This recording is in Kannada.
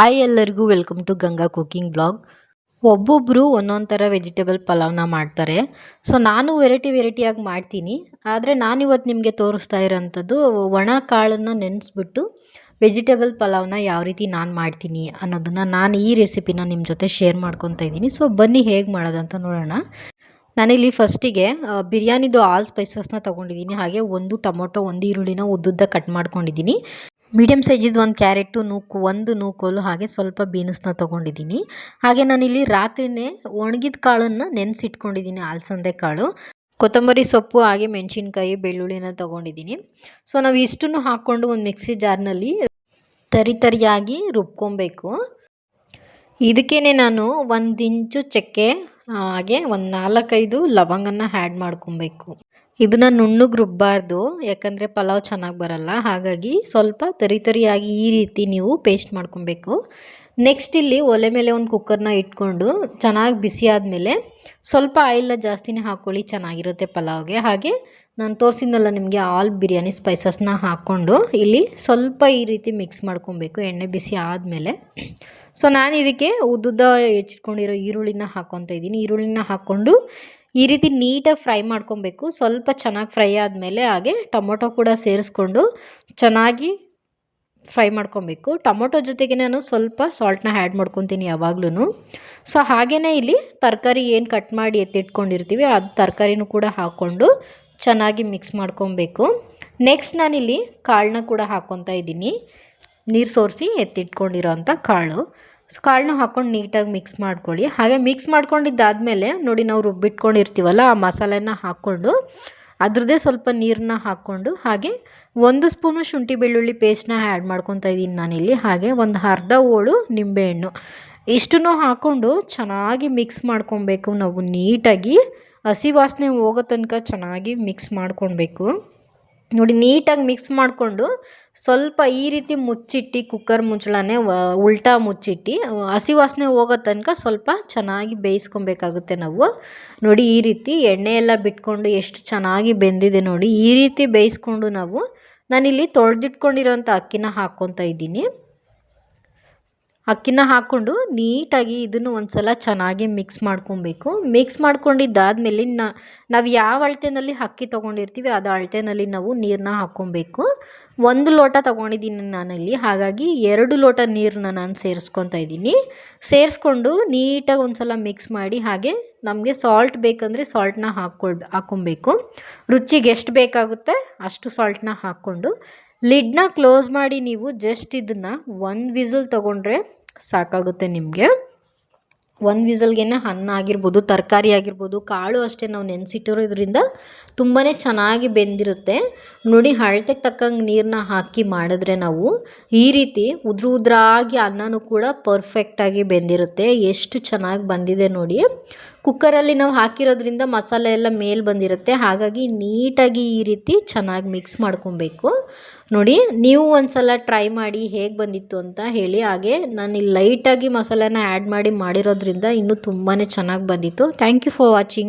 ಹಾಯ್ ಎಲ್ಲರಿಗೂ welcome to Ganga cooking blog ಒಬ್ಬೊಬ್ಬರು ಒಂದೊಂದು ಥರ ವೆಜಿಟೇಬಲ್ ಪಲಾವ್ನ ಮಾಡ್ತಾರೆ. ಸೊ ನಾನು ವೆರೈಟಿ ವೆರೈಟಿಯಾಗಿ ಮಾಡ್ತೀನಿ. ಆದರೆ ನಾನಿವತ್ತು ನಿಮಗೆ ತೋರಿಸ್ತಾ ಇರೋಂಥದ್ದು ಒಣ ಕಾಳನ್ನು ನೆನೆಸ್ಬಿಟ್ಟು ವೆಜಿಟೇಬಲ್ ಪಲಾವ್ನ ಯಾವ ರೀತಿ ನಾನು ಮಾಡ್ತೀನಿ ಅನ್ನೋದನ್ನು ನಾನು ಈ ರೆಸಿಪಿನ ನಿಮ್ಮ ಜೊತೆ ಶೇರ್ ಮಾಡ್ಕೊತಾ ಇದ್ದೀನಿ. ಸೊ ಬನ್ನಿ ಹೇಗೆ ಮಾಡೋದಂತ ನೋಡೋಣ. ನಾನಿಲ್ಲಿ ಫಸ್ಟಿಗೆ ಬಿರಿಯಾನಿದು ಆಲ್ ಸ್ಪೈಸಸ್ನ ತೊಗೊಂಡಿದ್ದೀನಿ. ಹಾಗೆ ಒಂದು ಟೊಮೊಟೊ, ಒಂದು ಈರುಳ್ಳಿನ ಉದ್ದುದ್ದ ಕಟ್ ಮಾಡ್ಕೊಂಡಿದ್ದೀನಿ. ಮೀಡಿಯಮ್ ಸೈಜಿದ್ದು ಒಂದು ಕ್ಯಾರೆಟು, ನೂಕು, ಒಂದು ನೂಕೋಲು ಹಾಗೆ ಸ್ವಲ್ಪ ಬೀನ್ಸ್ನ ತೊಗೊಂಡಿದ್ದೀನಿ. ಹಾಗೆ ನಾನಿಲ್ಲಿ ರಾತ್ರಿನೇ ಒಣಗಿದ ಕಾಳನ್ನು ನೆನೆಸಿಟ್ಕೊಂಡಿದ್ದೀನಿ ಅಲಸಂದೆ ಕಾಳು. ಕೊತ್ತಂಬರಿ ಸೊಪ್ಪು ಹಾಗೆ ಮೆಣಸಿನ್ಕಾಯಿ, ಬೆಳ್ಳುಳ್ಳಿನ ತೊಗೊಂಡಿದ್ದೀನಿ. ಸೊ, ನಾವು ಇಷ್ಟನ್ನು ಹಾಕ್ಕೊಂಡು ಒಂದು ಮಿಕ್ಸಿ ಜಾರ್ನಲ್ಲಿ ತರಿ ತರಿಯಾಗಿ ರುಬ್ಕೊಬೇಕು. ಇದಕ್ಕೇ ನಾನು ಒಂದು ಇಂಚು ಚಕ್ಕೆ, ಹಾಗೆ ಒಂದು ನಾಲ್ಕೈದು ಲವಂಗನ ಆ್ಯಡ್ ಮಾಡ್ಕೊಬೇಕು. ಇದನ್ನು ನುಣ್ಣಗೆ ರುಬ್ಬಾರ್ದು ಯಾಕಂದರೆ ಪಲಾವ್ ಚೆನ್ನಾಗಿ ಬರಲ್ಲ. ಹಾಗಾಗಿ ಸ್ವಲ್ಪ ತರಿ ತರಿಯಾಗಿ ಈ ರೀತಿ ನೀವು ಪೇಸ್ಟ್ ಮಾಡ್ಕೊಬೇಕು. ನೆಕ್ಸ್ಟ್ ಇಲ್ಲಿ ಒಲೆ ಮೇಲೆ ಒಂದು ಕುಕ್ಕರ್ನ ಇಟ್ಕೊಂಡು ಚೆನ್ನಾಗಿ ಬಿಸಿ ಆದಮೇಲೆ ಸ್ವಲ್ಪ ಆಯಿಲ್ನ ಜಾಸ್ತಿನೇ ಹಾಕ್ಕೊಳ್ಳಿ ಚೆನ್ನಾಗಿರುತ್ತೆ ಪಲಾವ್ಗೆ. ಹಾಗೆ ನಾನು ತೋರಿಸಿದ್ನಲ್ಲ ನಿಮಗೆ ಆಲ್ ಬಿರಿಯಾನಿ ಸ್ಪೈಸಸ್ನ ಹಾಕ್ಕೊಂಡು, ಇಲ್ಲಿ ಸ್ವಲ್ಪ ಈ ರೀತಿ ಮಿಕ್ಸ್ ಮಾಡ್ಕೊಬೇಕು ಎಣ್ಣೆ ಬಿಸಿ ಆದಮೇಲೆ. ಸೊ ನಾನು ಇದಕ್ಕೆ ಉದ್ದುದ್ದ ಹೆಚ್ಚಿಟ್ಕೊಂಡಿರೋ ಈರುಳ್ಳಿನ ಹಾಕ್ಕೊತ ಇದ್ದೀನಿ. ಈರುಳ್ಳಿನ ಹಾಕ್ಕೊಂಡು ಈ ರೀತಿ ನೀಟಾಗಿ ಫ್ರೈ ಮಾಡ್ಕೊಬೇಕು. ಸ್ವಲ್ಪ ಚೆನ್ನಾಗಿ ಫ್ರೈ ಆದಮೇಲೆ ಹಾಗೆ ಟೊಮೊಟೊ ಕೂಡ ಸೇರಿಸ್ಕೊಂಡು ಚೆನ್ನಾಗಿ ಫ್ರೈ ಮಾಡ್ಕೊಬೇಕು. ಟೊಮೊಟೊ ಜೊತೆಗೆ ನಾನು ಸ್ವಲ್ಪ ಸಾಲ್ಟ್ನ ಆ್ಯಡ್ ಮಾಡ್ಕೊತೀನಿ ಯಾವಾಗ್ಲೂ ಸೊ ಹಾಗೆಯೇ ಇಲ್ಲಿ ತರಕಾರಿ ಏನು ಕಟ್ ಮಾಡಿ ಎತ್ತಿಟ್ಕೊಂಡಿರ್ತೀವಿ, ಅದು ತರಕಾರಿನೂ ಕೂಡ ಹಾಕ್ಕೊಂಡು ಚೆನ್ನಾಗಿ ಮಿಕ್ಸ್ ಮಾಡ್ಕೊಬೇಕು. ನೆಕ್ಸ್ಟ್ ನಾನಿಲ್ಲಿ ಕಾಳನ್ನ ಕೂಡ ಹಾಕ್ಕೊತಾ ಇದ್ದೀನಿ. ನೀರು ಸೋರಿಸಿ ಎತ್ತಿಟ್ಕೊಂಡಿರೋ ಅಂಥ ಕಾಳು. ಕಾಳನ್ನ ಹಾಕ್ಕೊಂಡು ನೀಟಾಗಿ ಮಿಕ್ಸ್ ಮಾಡ್ಕೊಳ್ಳಿ. ಹಾಗೆ ಮಿಕ್ಸ್ ಮಾಡ್ಕೊಂಡಿದ್ದಾದಮೇಲೆ ನೋಡಿ ನಾವು ರುಬ್ಬಿಟ್ಕೊಂಡಿರ್ತೀವಲ್ಲ ಆ ಮಸಾಲೆನ ಹಾಕ್ಕೊಂಡು ಅದ್ರದ್ದೇ ಸ್ವಲ್ಪ ನೀರನ್ನ ಹಾಕ್ಕೊಂಡು ಹಾಗೆ ಒಂದು ಸ್ಪೂನು ಶುಂಠಿ ಬೆಳ್ಳುಳ್ಳಿ ಪೇಸ್ಟ್ನ ಆ್ಯಡ್ ಮಾಡ್ಕೊತಾ ಇದ್ದೀನಿ ನಾನಿಲ್ಲಿ. ಹಾಗೆ ಒಂದು ಅರ್ಧ ಹೋಳು ನಿಂಬೆಹಣ್ಣು. ಇಷ್ಟನ್ನು ಹಾಕ್ಕೊಂಡು ಚೆನ್ನಾಗಿ ಮಿಕ್ಸ್ ಮಾಡ್ಕೊಬೇಕು. ನಾವು ನೀಟಾಗಿ ಹಸಿ ವಾಸನೆ ಹೋಗೋ ತನಕ ಚೆನ್ನಾಗಿ ಮಿಕ್ಸ್ ಮಾಡ್ಕೊಳ್ಬೇಕು ನೋಡಿ, ನೀಟಾಗಿ ಮಿಕ್ಸ್ ಮಾಡಿಕೊಂಡು ಸ್ವಲ್ಪ ಈ ರೀತಿ ಮುಚ್ಚಿಟ್ಟು ಕುಕ್ಕರ್ ಮುಚ್ಚಳನೇ ಉಲ್ಟಾ ಮುಚ್ಚಿಟ್ಟು, ಹಸಿ ವಾಸನೆ ಹೋಗೋ ತನಕ ಸ್ವಲ್ಪ ಚೆನ್ನಾಗಿ ಬೇಯಿಸ್ಕೊಬೇಕಾಗುತ್ತೆ ನಾವು. ನೋಡಿ, ಈ ರೀತಿ ಎಣ್ಣೆ ಎಲ್ಲ ಬಿಟ್ಕೊಂಡು ಎಷ್ಟು ಚೆನ್ನಾಗಿ ಬೆಂದಿದೆ ನೋಡಿ. ಈ ರೀತಿ ಬೇಯಿಸ್ಕೊಂಡು ನಾವು ನಾನಿಲ್ಲಿ ತೊಳೆದಿಟ್ಕೊಂಡಿರೋಂಥ ಅಕ್ಕಿನ ಹಾಕ್ಕೊತಾ ಇದ್ದೀನಿ. ಅಕ್ಕಿನ ಹಾಕ್ಕೊಂಡು ನೀಟಾಗಿ ಇದನ್ನು ಒಂದು ಸಲ ಚೆನ್ನಾಗಿ ಮಿಕ್ಸ್ ಮಾಡ್ಕೊಬೇಕು. ಮಿಕ್ಸ್ ಮಾಡ್ಕೊಂಡಿದ್ದಾದಮೇಲೆ ನಾವು ಯಾವ ಅಳತೆನಲ್ಲಿ ಅಕ್ಕಿ ತೊಗೊಂಡಿರ್ತೀವಿ ಅದು ಅಳತೆನಲ್ಲಿ ನಾವು ನೀರನ್ನ ಹಾಕ್ಕೊಬೇಕು. ಒಂದು ಲೋಟ ತೊಗೊಂಡಿದ್ದೀನಿ ನಾನಲ್ಲಿ, ಹಾಗಾಗಿ ಎರಡು ಲೋಟ ನೀರನ್ನ ನಾನು ಸೇರಿಸ್ಕೊತಾ ಇದ್ದೀನಿ. ಸೇರಿಸ್ಕೊಂಡು ನೀಟಾಗಿ ಒಂದು ಸಲ ಮಿಕ್ಸ್ ಮಾಡಿ ಹಾಗೆ ನಮಗೆ ಸಾಲ್ಟ್ ಬೇಕಂದರೆ ಸಾಲ್ಟ್ನ ಹಾಕ್ಕೊಳ್, ಹಾಕ್ಕೊಬೇಕು. ರುಚಿಗೆ ಎಷ್ಟು ಬೇಕಾಗುತ್ತೆ ಅಷ್ಟು ಸಾಲ್ಟ್ನ ಹಾಕ್ಕೊಂಡು ಲಿಡ್ನ ಕ್ಲೋಸ್ ಮಾಡಿ ನೀವು ಜಸ್ಟ್ ಇದನ್ನು ಒಂದು ವಿಸಲ್ ತೊಗೊಂಡ್ರೆ ಸಾಕಾಗುತ್ತೆ ನಿಮಗೆ. ಒಂದು ವಿಸಲ್ಗೆ ಅನ್ನ ಆಗಿರ್ಬೋದು, ತರಕಾರಿ ಆಗಿರ್ಬೋದು, ಕಾಳು ಅಷ್ಟೇ ನಾವು ನೆನೆಸಿಟ್ಟಿರೋದ್ರಿಂದ ತುಂಬಾ ಚೆನ್ನಾಗಿ ಬೆಂದಿರುತ್ತೆ. ನೋಡಿ ಅಳತೆಗೆ ತಕ್ಕಂಗೆ ನೀರನ್ನ ಹಾಕಿ ಮಾಡಿದ್ರೆ ನಾವು ಈ ರೀತಿ ಉದ್ರ ಉದ್ರಾಗಿ ಅನ್ನನೂ ಕೂಡ ಪರ್ಫೆಕ್ಟಾಗಿ ಬೆಂದಿರುತ್ತೆ. ಎಷ್ಟು ಚೆನ್ನಾಗಿ ಬಂದಿದೆ ನೋಡಿ. ಕುಕ್ಕರಲ್ಲಿ ನಾವು ಹಾಕಿರೋದ್ರಿಂದ ಮಸಾಲೆ ಎಲ್ಲ ಮೇಲೆ ಬಂದಿರುತ್ತೆ. ಹಾಗಾಗಿ ನೀಟಾಗಿ ಈ ರೀತಿ ಚೆನ್ನಾಗಿ ಮಿಕ್ಸ್ ಮಾಡ್ಕೊಬೇಕು. ನೋಡಿ ನೀವು ಒಂದು ಸಲ ಟ್ರೈ ಮಾಡಿ ಹೇಗೆ ಬಂದಿತ್ತು ಅಂತ ಹೇಳಿ, ಹಾಗೆ ನಾನು ಇಲ್ಲಿ ಲೈಟಾಗಿ ಮಸಾಲೆನ ಆ್ಯಡ್ ಮಾಡಿ ಮಾಡಿರೋದ್ರಿಂದ ಇನ್ನೂ ತುಂಬಾ ಚೆನ್ನಾಗಿ ಬಂದಿತ್ತು. Thank you for watching